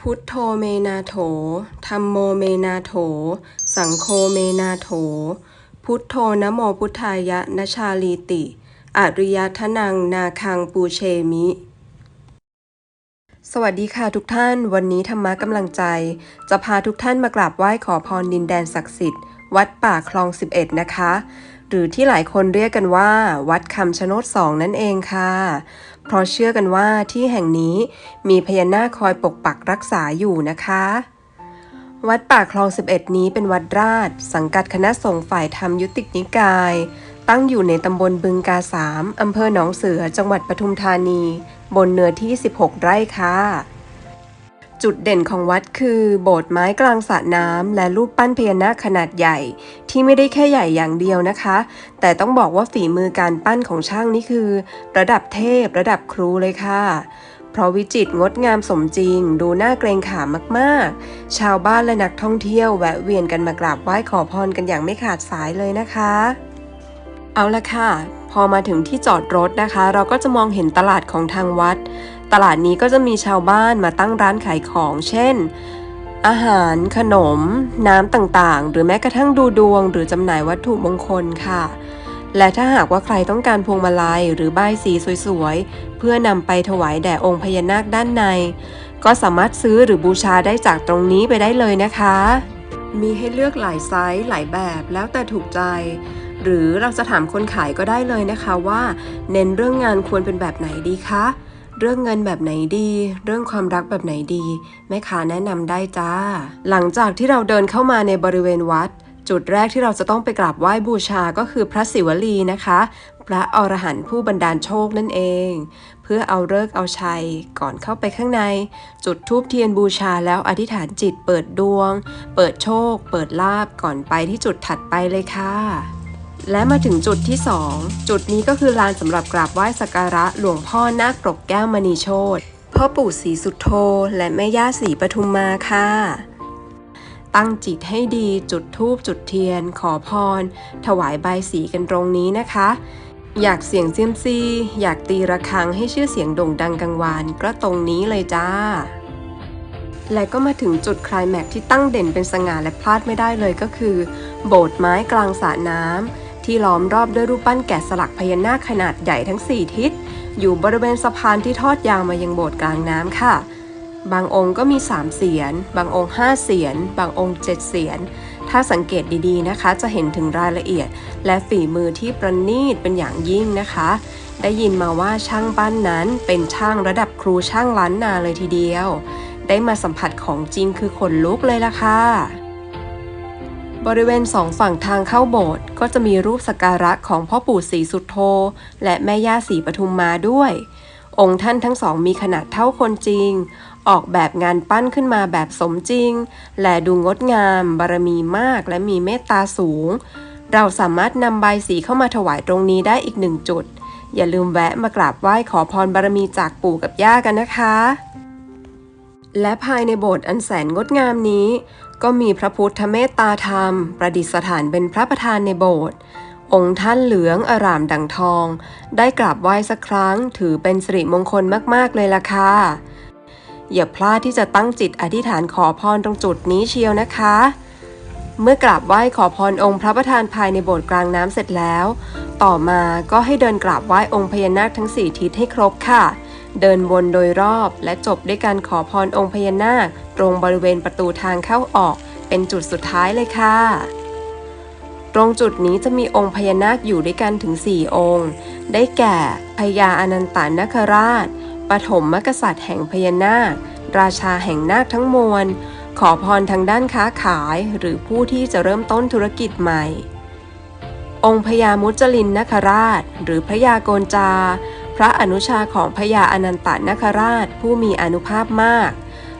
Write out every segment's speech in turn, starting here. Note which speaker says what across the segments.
Speaker 1: พุทโธเมนาโถ ธรรมโมเมนาโถ สังโฆเมนาโถ พุทโธนะโมพุทธายะนชาลีติ อริยทนังนาคังปูเชมิ สวัสดีค่ะทุกท่าน วันนี้ธรรมะกำลังใจ จะพาทุกท่านมากราบไหว้ขอพรดินแดนศักดิ์สิทธิ์ วัดป่าคลอง 11 นะคะหรือที่หลายคนเรียกกันว่า วัดคำชะโนดสองนั่นเองค่ะ เพราะเชื่อกันว่าที่แห่งนี้มีพญานาคคอยปกปักรักษาอยู่นะคะ วัดป่าคลอง 11 นี้เป็นวัดราช สังกัดคณะสงฆ์ฝ่ายธรรมยุติกนิกาย ตั้งอยู่ในตำบลบึงกาสามอำเภอหนองเสือจังหวัดปทุมธานี บนเนื้อที่ 16 ไร่ค่ะ จุดเด่นของวัดคือ โบสถ์ไม้กลางสระน้ำและรูปปั้นพญานาคขนาดใหญ่ ที่ไม่ได้แค่ใหญ่อย่างเดียวนะคะ แต่ต้องบอกว่าฝีมือการปั้นของช่างนี่คือ ระดับเทพระดับครูเลยค่ะเพราะวิจิตรงดงามสมจริง ดูน่าเกรงขามมากๆ ชาวบ้านและนักท่องเที่ยวแวะเวียนกันมากราบไหว้ขอพรกันอย่างไม่ขาดสายเลยนะคะ เอาละค่ะ พอมาถึงที่จอดรถนะคะ เราก็จะมองเห็นตลาดของทางวัด ตลาดนี้ก็จะมีชาวบ้านมาตั้งร้านขายของ เช่น อาหาร ขนม น้ำต่างๆ หรือแม้กระทั่งดูดวง หรือจำหน่ายวัตถุมงคลค่ะ และถ้าหากว่าใครต้องการพวงมาลัยหรือใบายสีสวยๆ เพื่อนำไปถวายแด่องค์พญานาคด้านใน ก็สามารถซื้อหรือบูชาได้จากตรงนี้ไปได้เลยนะคะ มีให้เลือกหลายไซส์หลายแบบแล้วแต่ถูกใจหรือเราจะถามคนขายก็ได้เลยนะคะว่า เน้นเรื่องงานควรเป็นแบบไหนดีคะ เรื่องเงินแบบไหนดี เรื่องความรักแบบไหนดี แม่ค้าแนะนำได้จ้า หลังจากที่เราเดินเข้ามาในบริเวณวัด จุดแรกที่เราจะต้องไปกราบไหว้บูชาก็คือพระศิวลีนะคะ พระอรหันต์ผู้บันดาลโชคนั่นเอง เพื่อเอาเลิกเอาชัยก่อนเข้าไปข้างใน จุดธูปเทียนบูชาแล้วอธิษฐานจิตเปิดดวง เปิดโชค เปิดลาบก่อนไปที่จุดถัดไปเลยค่ะ และมาถึงจุดที่ 2 จุดนี้ก็คือลานสำหรับกราบไหว้สักการะหลวงพ่อนาคปรกแก้วมณีโชตพ่อปู่ศรีสุโธและแม่ย่าศรีปทุมมาค่ะ ตั้งจิตให้ดีจุดธูปจุดเทียน ขอพร ถวายใบสีกันตรงนี้นะคะ อยากเสียงเซียมซี อยากตีระฆังให้ชื่อเสียงโด่งดังกังวานก็ตรงนี้เลยจ้า และก็มาถึงจุดคลายแม็กที่ตั้งเด่นเป็นสง่าและพลาดไม่ได้เลยก็คือ โบสถ์ไม้กลางสระน้ำ ที่ล้อมรอบด้วยรูปปั้นแกะสลักพญานาคขนาดใหญ่ทั้ง 4 ทิศ อยู่บริเวณสะพานที่ทอดยาวมายังโบสถ์กลางน้ำค่ะ บางองค์ก็มี 3 เสียน บางองค์ 5 เสียน บางองค์ 7 เสียน ถ้าสังเกตดีๆนะคะ จะเห็นถึงรายละเอียด และฝีมือที่ประณีตเป็นอย่างยิ่งนะคะ ได้ยินมาว่าช่างปั้นนั้นเป็นช่างระดับครูช่างล้านนาเลยทีเดียว ได้มาสัมผัสของจริงคือขนลุกเลยล่ะค่ะ บริเวณสองฝั่งทางเข้าโบสถ์ก็จะมีรูปสักการะของพ่อปู่ศรีสุดโธและแม่ย่าศรีปทุมมาด้วย องค์ท่านทั้งสองมีขนาดเท่าคนจริง ออกแบบงานปั้นขึ้นมาแบบสมจริง และดูงดงาม บารมีมากและมีเมตตาสูง เราสามารถนำใบสีเข้ามาถวายตรงนี้ได้อีกหนึ่งจุด อย่าลืมแวะมากราบไหว้ขอพรบารมีจากปู่กับย่ากันนะคะและภายในโบสถ์อันแสนงดงามนี้ ก็มีพระพุทธเมตตาธรรม ประดิษฐานเป็นพระประธานในโบสถ์องค์ท่านเหลืองอร่ามดังทอง ได้กราบไหว้สักครั้ง ถือเป็นสิริมงคลมากๆเลยล่ะค่ะอย่าพลาดที่จะตั้งจิตอธิษฐานขอพรตรงจุดนี้เชียวนะคะ เมื่อกราบไหว้ขอพรองค์พระประธานภายในโบสถ์กลางน้ำเสร็จแล้ว ต่อมาก็ให้เดินกราบไหว้องค์พญานาคทั้งสี่ทิศให้ครบค่ะ เดินวนโดยรอบและจบด้วยการขอพรองค์พญานาค ตรงบริเวณประตูทางเข้าออก เป็นจุดสุดท้ายเลยค่ะ ตรงจุดนี้จะมีองค์พญานาคอยู่ด้วยกันถึง 4 องค์ ได้แก่พญาอนันตานคราช ปฐมมกษัตริย์แห่งพญานาค ราชาแห่งนาคทั้งมวล ขอพรทางด้านค้าขายหรือผู้ที่จะเริ่มต้นธุรกิจใหม่ องค์พญามุจลินนคราช หรือพระยาโกนจา พระอนุชาของพญาอนันตนคราชผู้มีอนุภาพมาก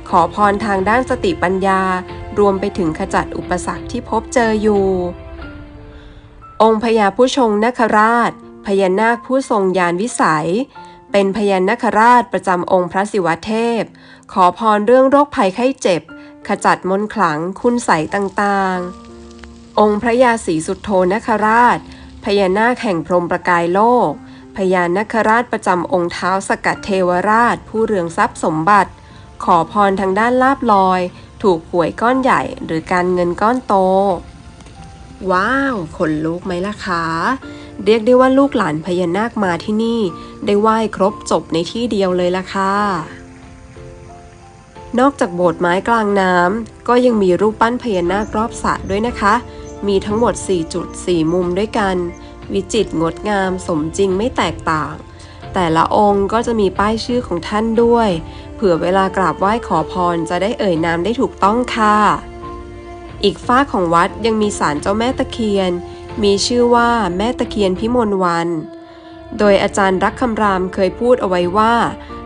Speaker 1: ขอพรทางด้านสติปัญญา รวมไปถึงขจัดอุปสรรคที่พบเจออยู่ องค์พญาผู้ชงนคราช พญานาคผู้ทรงญาณวิสัย เป็นพญานาคราชประจำองค์พระศิวเทพ ขอพรเรื่องโรคภัยไข้เจ็บ ขจัดมนต์ขลังคุณใสต่างๆ องค์พระยาศรีสุโธนคราช พญานาคแห่งพรหมประกายโลก พญานคราชประจำองค์เท้าสกัดเทวราช ผู้เรืองทรัพย์สมบัติ ขอพรทางด้านลาบลอย ถูกหวยก้อนใหญ่หรือการเงินก้อนโต ว้าวขนลุกไหมล่ะคะเรียกได้ว่าลูกหลานพญานาคมาที่นี่ ได้ไหว้ครบจบในที่เดียวเลยล่ะค่ะ นอกจากโบสถ์ไม้กลางน้ำก็ยังมีรูปปั้นพญานาครอบสระด้วยนะคะ มีทั้งหมด 4 จุด 4 มุมด้วยกัน วิจิตรงดงามสมจริงไม่แตกต่าง แต่ละองค์ก็จะมีป้ายชื่อของท่านด้วย เผื่อเวลากราบไหว้ขอพรจะได้เอ่ยนามได้ถูกต้องค่ะ อีกฝ้าของวัดยังมีศาลเจ้าแม่ตะเคียน มีชื่อว่าแม่ตะเคียนพิมลวัน โดยอาจารย์รักคำรามเคยพูดเอาไว้ว่า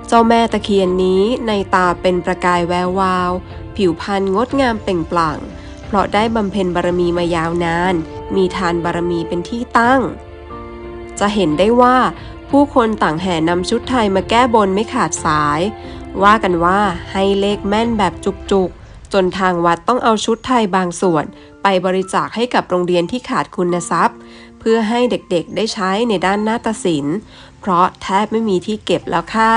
Speaker 1: เจ้าแม่ตะเคียนนี้ในตาเป็นประกายแวววาว ผิวพรรณงดงามเปล่งปลั่ง เพราะได้บำเพ็ญบารมีมายาวนาน มีทานบารมีเป็นที่ตั้ง จะเห็นได้ว่าผู้คนต่างแห่นำชุดไทยมาแก้บนไม่ขาดสาย ว่ากันว่าให้เลขแม่นแบบจุกๆ จนทางวัดต้องเอาชุดไทยบางส่วน ไปบริจาคให้กับโรงเรียนที่ขาดคุณทรัพย์ เพื่อให้เด็กๆได้ใช้ในด้านนาฏศิลป์ เพราะแทบไม่มีที่เก็บแล้วค่ะ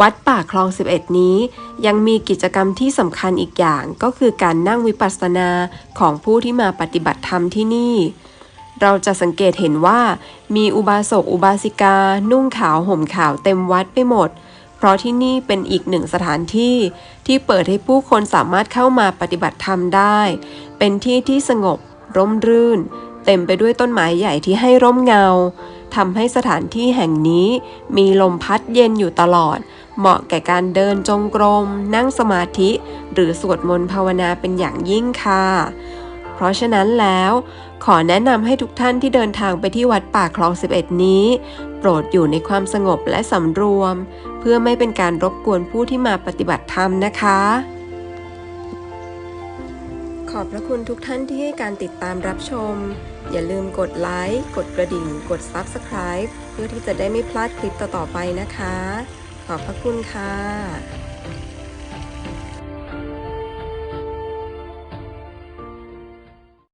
Speaker 1: วัดป่าคลอง 11 นี้ ยังมีกิจกรรมที่สำคัญอีกอย่างก็คือการนั่งวิปัสสนาของผู้ที่มาปฏิบัติธรรมที่นี่ เราจะสังเกตเห็นว่า มีอุบาสกอุบาสิกา นุ่งขาวห่มขาวเต็มวัดไปหมด เพราะที่นี่เป็นอีกหนึ่งสถานที่ที่เปิดให้ผู้คนสามารถเข้ามาปฏิบัติธรรมได้ เป็นที่ที่สงบ ร่มรื่น เต็มไปด้วยต้นไม้ใหญ่ที่ให้ร่มเงาทำให้สถานที่แห่งนี้มีลมพัดเย็นอยู่ตลอด เหมาะแก่การเดินจงกรม นั่งสมาธิ หรือสวดมนต์ภาวนาเป็นอย่างยิ่งค่ะ เพราะฉะนั้นแล้วขอแนะนำให้ทุกท่านที่เดินทางไปที่วัดป่าคลอง 11 นี้ โปรดอยู่ในความสงบและสำรวม เพื่อไม่เป็นการรบกวนผู้ที่มาปฏิบัติธรรมนะคะ ขอบพระคุณทุกท่านที่ให้การติดตามรับชม อย่าลืมกดไลค์ กดกระดิ่ง กด Subscribe เพื่อที่จะได้ไม่พลาดคลิปต่อๆไปนะคะ ขอบพระคุณค่ะ